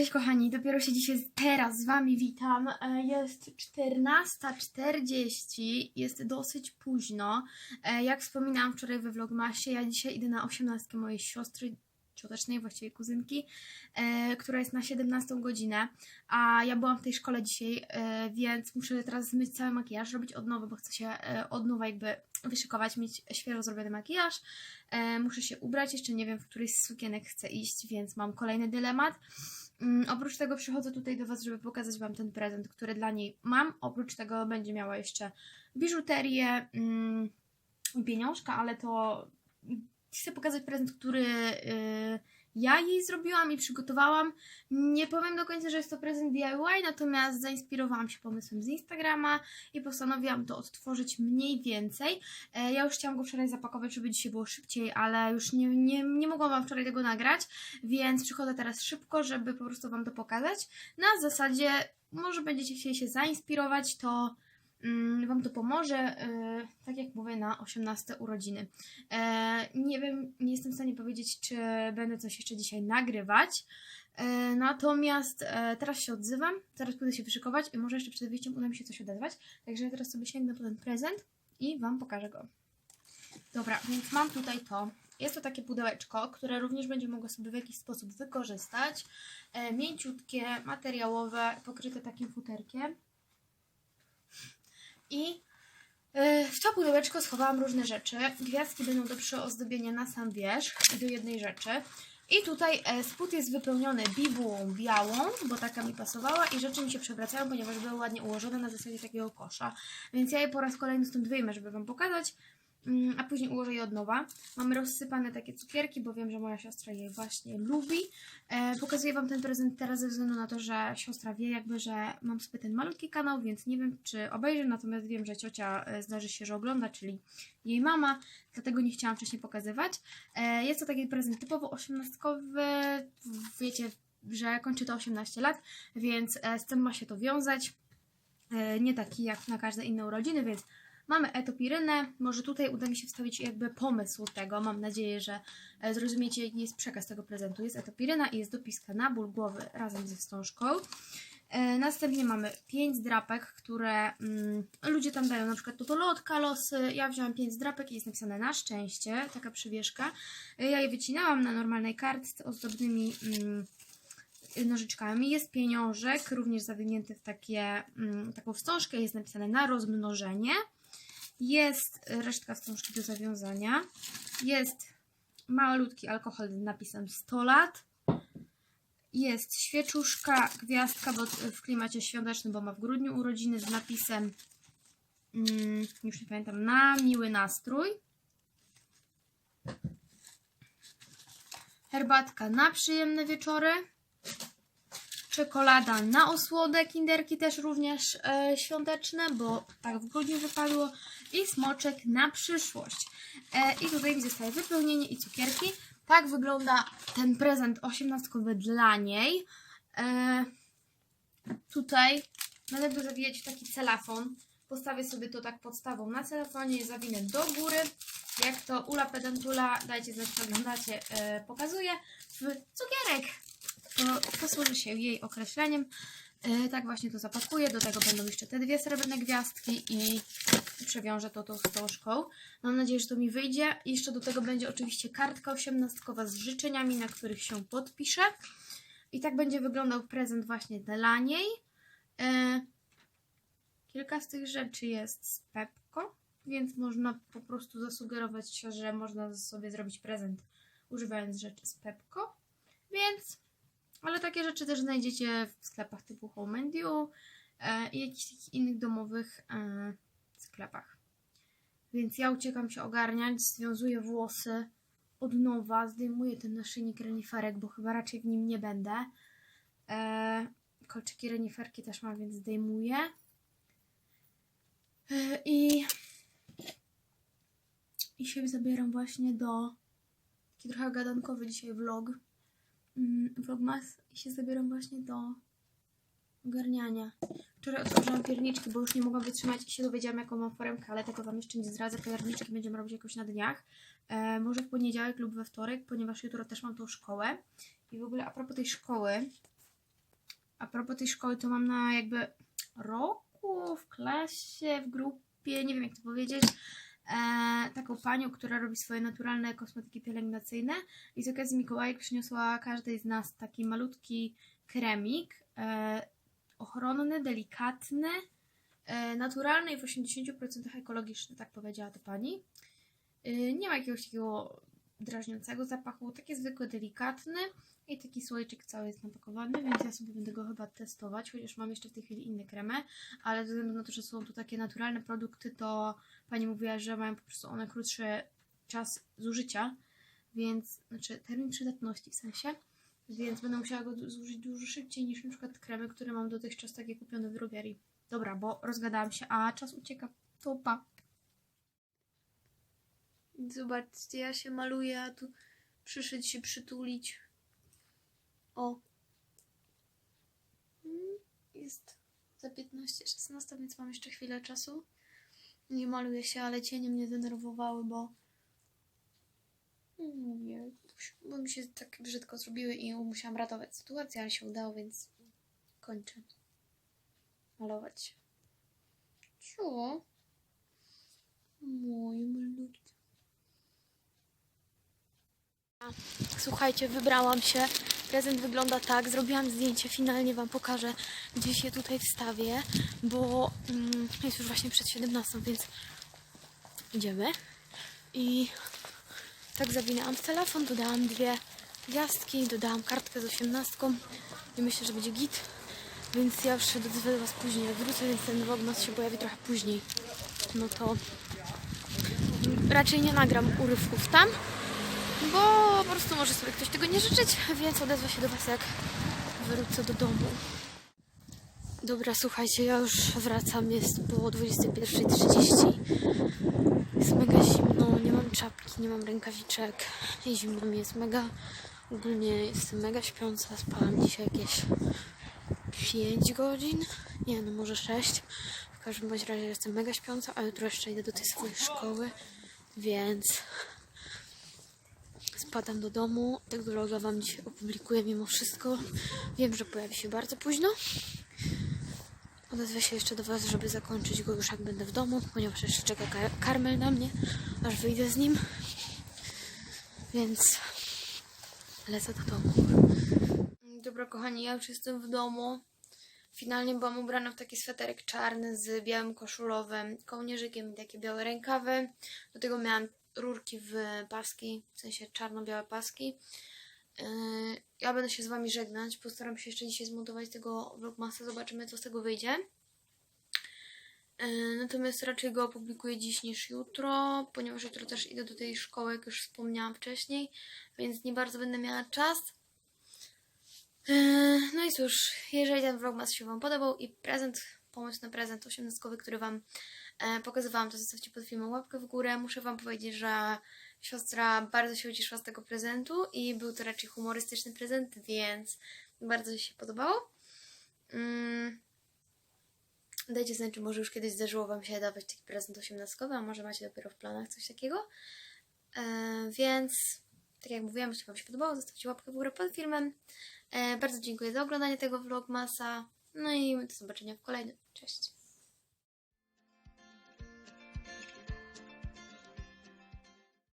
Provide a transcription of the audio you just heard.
Cześć kochani, dopiero się dzisiaj teraz z Wami witam. E, Jest 14.40, jest dosyć późno. E, Jak wspominałam wczoraj we vlogmasie, ja dzisiaj idę na 18 mojej siostry, ciotecznej, właściwie kuzynki, e, która jest na 17 godzinę, a ja byłam w tej szkole dzisiaj, więc muszę teraz zmyć cały makijaż, robić od nowa, bo chcę się od nowa jakby wyszykować, mieć świeżo zrobiony makijaż. Muszę się ubrać, jeszcze nie wiem, w której z sukienek chcę iść, więc mam kolejny dylemat. Mm, oprócz tego przychodzę tutaj do Was, żeby pokazać Wam ten prezent, który dla niej mam. Oprócz tego będzie miała jeszcze biżuterię mm, pieniążka, ale to chcę pokazać prezent, który y, ja jej zrobiłam i przygotowałam. Nie powiem do końca, że jest to prezent DIY, natomiast zainspirowałam się pomysłem z Instagrama i postanowiłam to odtworzyć mniej więcej. E, ja już chciałam go wczoraj zapakować, żeby dzisiaj było szybciej, ale już nie, nie, nie mogłam Wam wczoraj tego nagrać, więc przychodzę teraz szybko, żeby po prostu Wam to pokazać. Na zasadzie, może będziecie chcieli się zainspirować, to Wam to pomoże, e, tak jak mówię, na 18 urodziny. E, nie wiem, nie jestem w stanie powiedzieć, czy będę coś jeszcze dzisiaj nagrywać. E, Natomiast e, teraz się odzywam, teraz pójdę się wyszykować i może jeszcze przed wyjściem uda mi się coś odezwać. Także teraz sobie sięgnę po ten prezent i Wam pokażę go. Dobra, więc mam tutaj to. Jest to takie pudełeczko, które również będzie mogła sobie w jakiś sposób wykorzystać. Mięciutkie, materiałowe, pokryte takim futerkiem. I e, w to pudełeczko schowałam różne rzeczy. Gwiazdki będą do przyozdobienia na sam wierzch i do jednej rzeczy. I tutaj e, spód jest wypełniony bibułą białą, bo taka mi pasowała i rzeczy mi się przewracają, ponieważ były ładnie ułożone na zasadzie takiego kosza. Więc ja je po raz kolejny stąd wyjmę, żeby Wam pokazać, a później ułożę je od nowa. Mamy rozsypane takie cukierki, bo wiem, że moja siostra je właśnie lubi. E, pokazuję Wam ten prezent teraz ze względu na to, że siostra wie jakby, że mam sobie ten malutki kanał, więc nie wiem, czy obejrzy, natomiast wiem, że ciocia e, zdarzy się, że ogląda, czyli jej mama, dlatego nie chciałam wcześniej pokazywać. E, Jest to taki prezent typowo osiemnastkowy, wiecie, że kończy to 18 lat, więc e, z tym ma się to wiązać. E, Nie taki jak na każde inne urodziny, więc mamy etopirynę. Może tutaj uda mi się wstawić jakby pomysł tego. Mam nadzieję, że e, zrozumiecie, jaki jest przekaz tego prezentu. Jest etopiryna i jest dopiska na ból głowy razem ze wstążką. E, Następnie mamy pięć zdrapek, które mm, ludzie tam dają, na przykład totolotka, losy. Ja wziąłam pięć zdrapek i jest napisane na szczęście, taka przywieszka. E, Ja je wycinałam na normalnej kartce ozdobnymi mm, nożyczkami. Jest pieniążek, również zawinięty w takie, mm, taką wstążkę, jest napisane na rozmnożenie. Jest resztka wstążki do zawiązania. Jest malutki alkohol z napisem 100 lat. Jest świeczuszka, gwiazdka bo w klimacie świątecznym, bo ma w grudniu urodziny z napisem, mm, już nie pamiętam, na miły nastrój. Herbatka na przyjemne wieczory. Czekolada na osłodę, kinderki też również e, świąteczne, bo tak w grudniu wypadło. I smoczek na przyszłość. E, I tutaj zostaje wypełnienie i cukierki. Tak wygląda ten prezent osiemnastkowy dla niej. E, tutaj będę w taki celafon. Postawię sobie to tak podstawą na telefonie, zawinę do góry. Jak to Ula Pedantula, dajcie znać, czy oglądacie, e, pokazuje w cukierek. To posłuży się jej określeniem. E, tak właśnie to zapakuję. Do tego będą jeszcze te dwie srebrne gwiazdki i przewiążę to tą wstążką. Mam nadzieję, że to mi wyjdzie. Jeszcze do tego będzie oczywiście kartka osiemnastkowa z życzeniami, na których się podpiszę. I tak będzie wyglądał prezent właśnie dla niej. E, kilka z tych rzeczy jest z Pepko, więc można po prostu zasugerować się, że można sobie zrobić prezent używając rzeczy z Pepko. Więc, ale takie rzeczy też znajdziecie w sklepach typu Home and You e, i jakichś takich innych domowych e, sklepach. Więc ja uciekam się ogarniać, związuję włosy od nowa, zdejmuję ten naszyjnik reniferek, bo chyba raczej w nim nie będę. E, kolczyki reniferki też mam, więc zdejmuję. I, I się zabieram właśnie do taki trochę gadankowy dzisiaj vlog. Mm, vlogmas i się zabieram właśnie do ogarniania. Wczoraj otworzyłam pierniczki, bo już nie mogłam wytrzymać i się dowiedziałam, jaką mam foremkę, ale tego Wam jeszcze nie zdradzę. Pierniczki będziemy robić jakoś na dniach. E, może w poniedziałek lub we wtorek, ponieważ jutro też mam tą szkołę. I w ogóle a propos tej szkoły, a propos tej szkoły, to mam na jakby roku, w klasie, w grupie, nie wiem jak to powiedzieć, e, taką panią, która robi swoje naturalne kosmetyki pielęgnacyjne i z okazji Mikołajek przyniosła każdej z nas taki malutki kremik, e, ochronny, delikatny, e, naturalny i w 80% ekologiczny, tak powiedziała ta pani. Nie ma jakiegoś takiego drażniącego zapachu, taki zwykły, delikatny i taki słoiczek cały jest napakowany, więc ja sobie będę go chyba testować, chociaż mam jeszcze w tej chwili inne kremy, ale ze względu na to, że są tu takie naturalne produkty, to pani mówiła, że mają po prostu one krótszy czas zużycia, więc, znaczy termin przydatności w sensie, więc będę musiała go zużyć dużo szybciej niż na przykład kremy, które mam dotychczas takie kupione w drogerii. Dobra, bo rozgadałam się, a czas ucieka. To pa. Zobaczcie, ja się maluję, a tu przyszedł się przytulić. O. Mm, Jest za 15, 16, więc mam jeszcze chwilę czasu. Nie maluję się, ale cienie mnie denerwowały, bo. Mm, Nie, bo mi się tak brzydko zrobiły i musiałam ratować sytuację, ale się udało, więc kończę malować. Co? Moje malutki. Słuchajcie, wybrałam się. Prezent wygląda tak. Zrobiłam zdjęcie, finalnie Wam pokażę. Gdzieś je tutaj wstawię, bo mm, jest już właśnie przed 17, więc idziemy. I tak zawinęłam w telefon, dodałam dwie gwiazdki, dodałam kartkę z 18 i myślę, że będzie git. Więc ja już do Was później jak wrócę, więc ten vlogmas się pojawi trochę później. No to raczej nie nagram urywków tam, bo po prostu może sobie ktoś tego nie życzyć, więc odezwę się do Was jak wrócę do domu. Dobra, słuchajcie, ja już wracam, jest po 21.30. Jest mega zimno, nie mam czapki, nie mam rękawiczek i zimno mi jest mega. Ogólnie jestem mega śpiąca, spałam dzisiaj jakieś 5 godzin, nie no może 6. W każdym bądź razie jestem mega śpiąca, a jutro jeszcze idę do tej swojej szkoły, więc spadam do domu. Tego vloga wam dzisiaj opublikuję mimo wszystko. Wiem, że pojawi się bardzo późno. Odezwę się jeszcze do was, żeby zakończyć go już jak będę w domu, ponieważ jeszcze czeka kar- karmel na mnie, aż wyjdę z nim. Więc lecę do domu. Dobra, kochani, ja już jestem w domu. Finalnie byłam ubrana w taki sweterek czarny z białym koszulowym, kołnierzykiem i takie białe rękawy. Do tego miałam rurki w paski, w sensie czarno-białe paski. Yy, Ja będę się z Wami żegnać. Postaram się jeszcze dzisiaj zmontować tego vlogmasa. Zobaczymy, co z tego wyjdzie. Yy, Natomiast raczej go opublikuję dziś niż jutro, ponieważ jutro też idę do tej szkoły, jak już wspomniałam wcześniej, więc nie bardzo będę miała czas. Yy, No i cóż, jeżeli ten vlogmas się Wam podobał i prezent, pomysł na prezent osiemnastkowy, który Wam e, pokazywałam, to zostawcie pod filmem łapkę w górę. Muszę Wam powiedzieć, że siostra bardzo się ucieszyła z tego prezentu i był to raczej humorystyczny prezent, więc bardzo się podobało. Mm. Dajcie znać, czy może już kiedyś zdarzyło Wam się dawać taki prezent osiemnastkowy, a może macie dopiero w planach coś takiego. E, więc, tak jak mówiłam, jeśli Wam się podobało, zostawcie łapkę w górę pod filmem. E, bardzo dziękuję za oglądanie tego vlogmasa. No i do zobaczenia w kolejnym. Cześć.